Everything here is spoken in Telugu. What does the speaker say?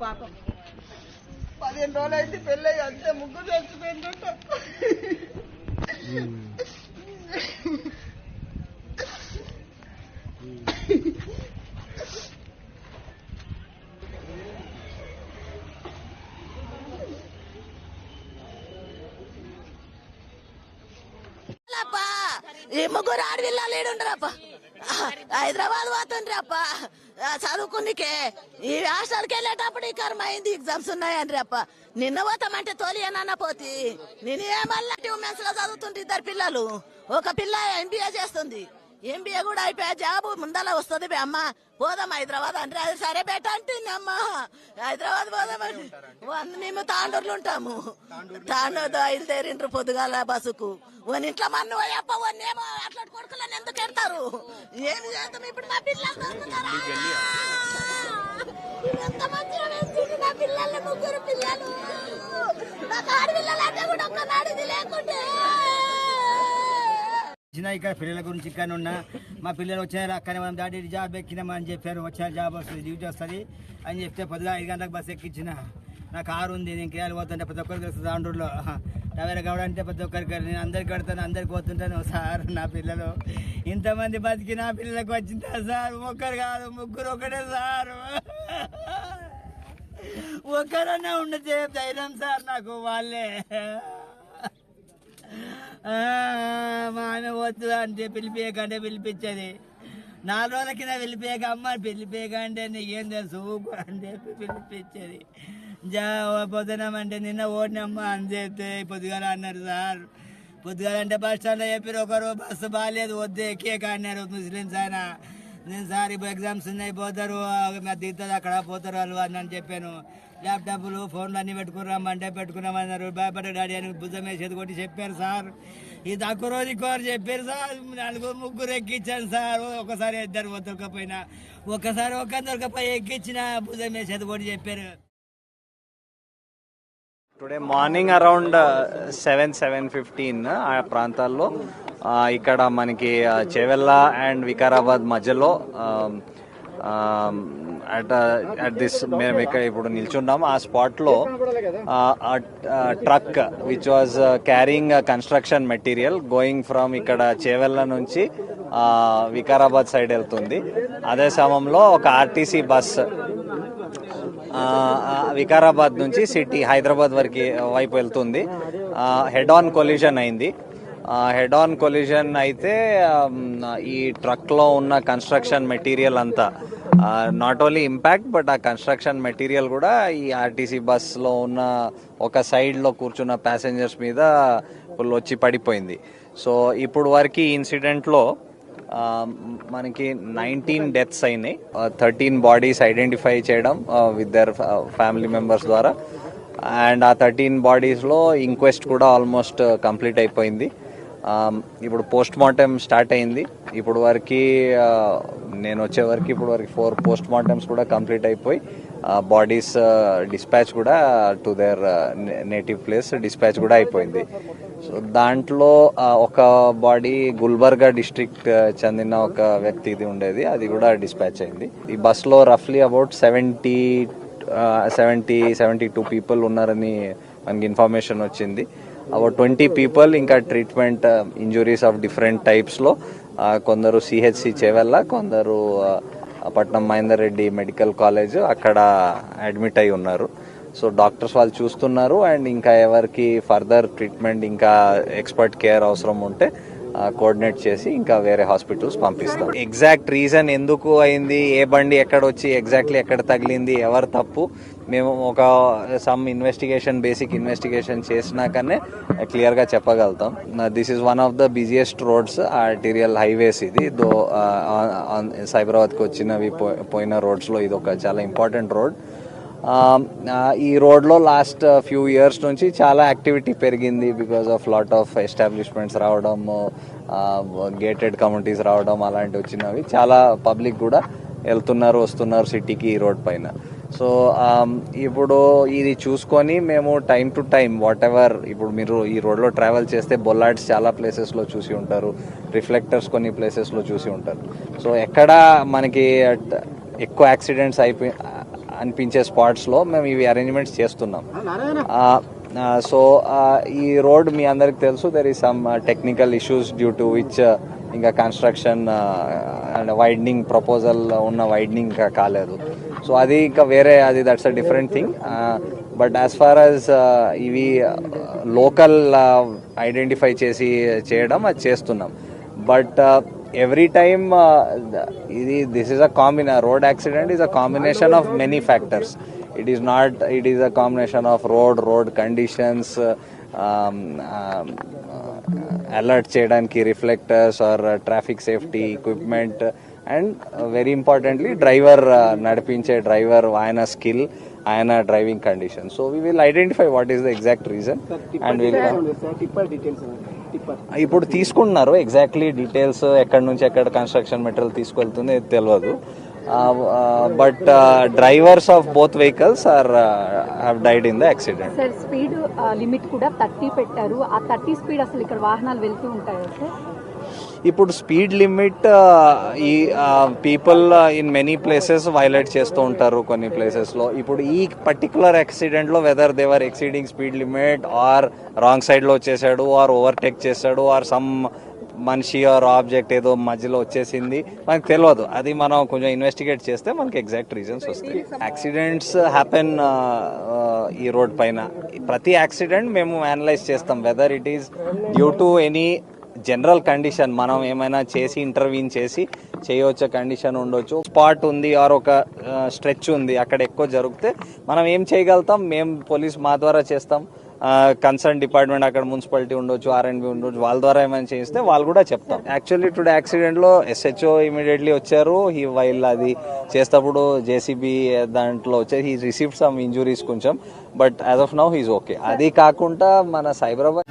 పాపం. పదిహేను రోజులు అయితే పెళ్ళి అంతే ముగ్గురు చచ్చిపోయిందంట ఈ ముగ్గురు ఆడవిల్ల లేడుండ్రప్ప హైదరాబాద్ పోతుండ్రప్ప చదువుకునికే. ఈ హాస్టల్కి వెళ్ళేటప్పుడు ఈ కర్మ అయింది ఎగ్జామ్స్ ఉన్నాయని అప్ప నిన్న పోతామంటే తోలి అన్న పోతి నేను ఏమల్లా ట్యూమెన్స్లో చదువుతుంటే ఇద్దరు పిల్లలు? ఒక పిల్ల ఎంబీఏ చేస్తుంది. ఎంబీఏ కూడా అయిపోయా జాబ్ ముందల వస్తుంది బే అమ్మ. పోదాం హైదరాబాద్ అంటే అది సరే బెట అంటుంది అమ్మ. హైదరాబాద్ వన్- మేము తాండూరులో ఉంటాము. తాండూరు బయలుదేరిండ్రు పొద్దుగాల బస్సుకు. వన్ ఇంట్లో మన్ను అప్ప వన్నేమో అట్లా కొడుకులని ఎందుకు ఎడతారు ఏమి చేద్దాం ఇప్పుడు మా పిల్లలు ఎంత మంచిగా పెంచింది నా పిల్లలు ముగ్గురు పిల్లలు. నాకు ఆడపిల్లలు అంటే కూడా ఒక్కనాడు ఇది లేకుంటే వచ్చిన ఇక్కడ పిల్లల గురించి ఇక్కడ ఉన్నా మా పిల్లలు వచ్చారు అక్కడ మనం దాడి జాబ్ ఎక్కినామని చెప్పారు వచ్చారు జాబ్ వస్తుంది డ్యూటీ వస్తుంది అని చెప్తే పొద్దుగా ఐదు గంటలకు బస్సు ఎక్కించిన. నా కారు ఉంది నేను కేరళ పోతుంటే ప్రతి ఒక్కరికి వస్తుంది ఆండ్రూర్లో టవేర గౌడ అంటే ప్రతి ఒక్కరికి నేను అందరికి కడతాను అందరికి పోతుంటాను సార్ నా పిల్లలు. ఇంతమంది బతికి నా పిల్లలకు వచ్చిందా సార్? ఒక్కరు కాదు ముగ్గురు ఒకటే సార్. ఒక్కరన్నా ఉండదే ధైర్యం సార్ నాకు వాళ్ళే. మా ఆమె వద్దు అంటే పిలిపేయకంటే పిలిపించేది. నాలుగు రోజుల కింద పిలిపేయక అమ్మ పిలిపేయకంటే నీకేం తెలుసు ఊగు అని చెప్పి పిలిపించేది. జా పొద్దునమంటే నిన్న ఓడినమ్మ అని చెప్తే పొద్దుగాల అన్నారు సార్ పొద్దుగాల అంటే బస్ స్టాండ్లో చెప్పారు ఒకరు బస్సు బాగాలేదు వద్దు ఎక్కేక అన్నారు ముస్లిమ్స్ ఆయన. నేను సార్ ఇప్పుడు ఎగ్జామ్స్ ఉన్నాయి పోతారు. మా దిగుతుంది అక్కడ పోతారు వాళ్ళు అని అని చెప్పాను. ల్యాప్టాప్లు ఫోన్లు అన్ని పెట్టుకున్నామంటే పెట్టుకున్నామన్నారు భయపడ్డ డాడీ అని భుజం వేసేది కొట్టి చెప్పారు సార్. ఇది తక్కువ రోజు కోరు చెప్పారు సార్ నలుగురు ముగ్గురు ఎక్కించాను సార్. ఒకసారి ఇద్దరు దొరకపోయినా ఒకసారి ఒక దొరకపోయి ఎక్కించిన భుజం వేసేది కొట్టి చెప్పారు. Today morning around seven seven fifteen ఆ ప్రాంతాల్లో ఇక్కడ మనకి ఆ, చేవెళ్ళ అండ్ వికారాబాద్ మధ్యలో అట్ అట్ దిస్ మేము ఇక్కడ ఇప్పుడు నిల్చున్నాం. ఆ స్పాట్లో truck which was carrying construction material going from ఇక్కడ చేవెళ్ళ నుంచి వికారాబాద్ సైడ్ వెళ్తుంది. అదే సమయంలో ఒక ఆర్టీసీ బస్ వికారాబాద్ నుంచి సిటీ హైదరాబాద్ వరకు వైపు వెళ్తుంది. హెడ్ ఆన్ కొల్యూషన్ అయింది. హెడ్ ఆన్ కొలిజన్ అయితే um, ఈ ట్రక్లో ఉన్న కన్స్ట్రక్షన్ మెటీరియల్ అంతా నాట్ ఓన్లీ ఇంపాక్ట్ బట్ ఆ కన్స్ట్రక్షన్ మెటీరియల్ కూడా ఈ ఆర్టీసీ బస్లో ఉన్న ఒక సైడ్లో కూర్చున్న ప్యాసింజర్స్ మీద ఫుల్ వచ్చి పడిపోయింది. సో ఇప్పుడు వరకు ఈ ఇన్సిడెంట్లో మనకి నైన్టీన్ డెత్స్ అయినాయి. థర్టీన్ బాడీస్ ఐడెంటిఫై చేయడం విత్ దర్ ఫ్యామిలీ మెంబర్స్ ద్వారా. అండ్ ఆ థర్టీన్ బాడీస్లో ఇంక్వెస్ట్ కూడా ఆల్మోస్ట్ కంప్లీట్ uh, అయిపోయింది. ఇప్పుడు పోస్ట్ మార్టం స్టార్ట్ అయింది. ఇప్పుడు వరకు నేను వచ్చే వరకు ఇప్పుడు వరకు ఫోర్ పోస్ట్ మార్టమ్స్ కూడా కంప్లీట్ అయిపోయి బాడీస్ డిస్పాచ్ కూడా to their native place dispatch కూడా అయిపోయింది. సో దాంట్లో ఒక బాడీ గుల్బర్గా డిస్ట్రిక్ట్ చెందిన ఒక వ్యక్తిది ఉండేది. అది కూడా డిస్పాచ్ అయింది. ఈ బస్లో రఫ్లీ about seventy seventy seventy two people ఉన్నారని మనకి ఇన్ఫర్మేషన్ వచ్చింది. అవర్ ట్వంటీ పీపుల్ ఇంకా ట్రీట్మెంట్ ఇంజురీస్ ఆఫ్ డిఫరెంట్ టైప్స్లో కొందరు సిహెచ్సి చేవెళ్ళ కొందరు పట్నం మహేందర్ రెడ్డి మెడికల్ కాలేజ్ అక్కడ అడ్మిట్ అయి ఉన్నారు. సో డాక్టర్స్ వాళ్ళు చూస్తున్నారు అండ్ ఇంకా ఎవరికి ఫర్దర్ ట్రీట్మెంట్ ఇంకా ఎక్స్పర్ట్ కేర్ అవసరం ఉంటే కోఆర్డినేట్ చేసి ఇంకా వేరే హాస్పిటల్స్ పంపిస్తాం. ఎగ్జాక్ట్ రీజన్ ఎందుకు అయింది? ఏ బండి ఎక్కడ వచ్చి ఎగ్జాక్ట్లీ ఎక్కడ తగిలింది? ఎవరు తప్పు? మేము ఒక సమ్ ఇన్వెస్టిగేషన్ బేసిక్ ఇన్వెస్టిగేషన్ చేసినాకనే క్లియర్గా చెప్పగలుగుతాం. This is one of the busiest roads arterial highways ఇది. దో సైబరాబాద్కి uh, వచ్చినవి పో- పోయిన రోడ్స్లో ఇది ఒక చాలా ఇంపార్టెంట్ రోడ్ Um, uh, ఈ రోడ్లో లాస్ట్ ఫ్యూ ఇయర్స్ నుంచి చాలా యాక్టివిటీ పెరిగింది because of lot of establishments రావడం um, గేటెడ్ కమ్యూనిటీస్ రావడం అలాంటివి వచ్చినవి. చాలా పబ్లిక్ కూడా వెళ్తున్నారు వస్తున్నారు సిటీకి ఈ రోడ్ పైన. సో um, ఇప్పుడు ఇది చూసుకొని మేము time to time whatever ఇప్పుడు మీరు ఈ రోడ్లో ట్రావెల్ చేస్తే బొల్లాడ్స్ చాలా ప్లేసెస్లో చూసి ఉంటారు రిఫ్లెక్టర్స్ కొన్ని ప్లేసెస్లో చూసి ఉంటారు. సో ఎక్కడ మనకి uh, ఎక్కువ యాక్సిడెంట్స్ అయిపోయి అనిపించే స్పాట్స్లో మేము ఇవి అరేంజ్మెంట్స్ చేస్తున్నాం. సో ఈ రోడ్ మీ అందరికి తెలుసు there is some technical issues due to which ఇంకా కన్స్ట్రక్షన్ అండ్ వైడనింగ్ ప్రపోజల్ ఉన్న వైడనింగ్ ఇంకా కాలేదు. సో అది ఇంకా వేరే అది that's a different thing but as far as ఇవి లోకల్ ఐడెంటిఫై చేసి చేయడం అది చేస్తున్నాం. బట్ ఎవ్రీ టైమ్ ఇది this is a combine road accident is a combination of many factors it is not it is a combination of road road conditions alert చేయడానికి reflectors or traffic safety equipment and very importantly driver నడిపించే డ్రైవర్ ఆయన స్కిల్ ఆయన driving condition so we will identify what is the exact reason and will ఇప్పుడు తీసుకుంటున్నారు ఎగ్జాక్ట్లీ డీటెయిల్స్ ఎక్కడి నుంచి ఎక్కడ కన్స్ట్రక్షన్ మెటీరియల్ తీసుకెళ్తుంది తెలియదు but drivers of both vehicles are have died in the accident sir speed limit కూడా థర్టీ పెట్టారు. ఆ థర్టీ స్పీడ్ అసలు ఇక్కడ వాహనాలు వెళ్తూ ఉంటాయి సార్ ఇప్పుడు స్పీడ్ లిమిట్ ఈ people in many places violate చేస్తూ ఉంటారు కొన్ని ప్లేసెస్లో ఇప్పుడు ఈ పర్టికులర్ యాక్సిడెంట్లో whether they were exceeding speed limit or wrong సైడ్లో వచ్చేసాడు ఆర్ ఓవర్టేక్ చేశాడు ఆర్ సమ్ మనిషి ఆర్ ఆబ్జెక్ట్ ఏదో మధ్యలో వచ్చేసింది మనకు తెలియదు. అది మనం కొంచెం ఇన్వెస్టిగేట్ చేస్తే మనకి ఎగ్జాక్ట్ రీజన్స్ వస్తాయి. యాక్సిడెంట్స్ హ్యాపెన్ ఈ రోడ్ పైన. ప్రతి యాక్సిడెంట్ మేము అనలైజ్ చేస్తాం whether it is due to any general condition మనం ఏమైనా చేసి ఇంటర్వ్యూన్ చేసి చేయవచ్చే కండిషన్ ఉండొచ్చు. స్పాట్ ఉంది ఆర్ ఒక స్ట్రెచ్ ఉంది అక్కడ ఎక్కువ జరిగితే మనం ఏం చేయగలుగుతాం? మేము పోలీస్ మా ద్వారా చేస్తాం. కన్సర్న్ డిపార్ట్మెంట్ అక్కడ మున్సిపాలిటీ ఉండొచ్చు ఆర్ఎండ్బి ఉండొచ్చు వాళ్ళ ద్వారా ఏమైనా చేస్తే వాళ్ళు కూడా చెప్తాం. యాక్చువల్లీ టుడే యాక్సిడెంట్లో ఎస్హెచ్ఓ ఇమీడియట్లీ వచ్చారు. ఈ వైల్ అది చేసేటప్పుడు జేసీబీ దాంట్లో వచ్చేసి హీ రిసీవ్ సమ్ ఇంజురీస్ కొంచెం but as of now he's okay అది కాకుండా మన సైబరాబాద్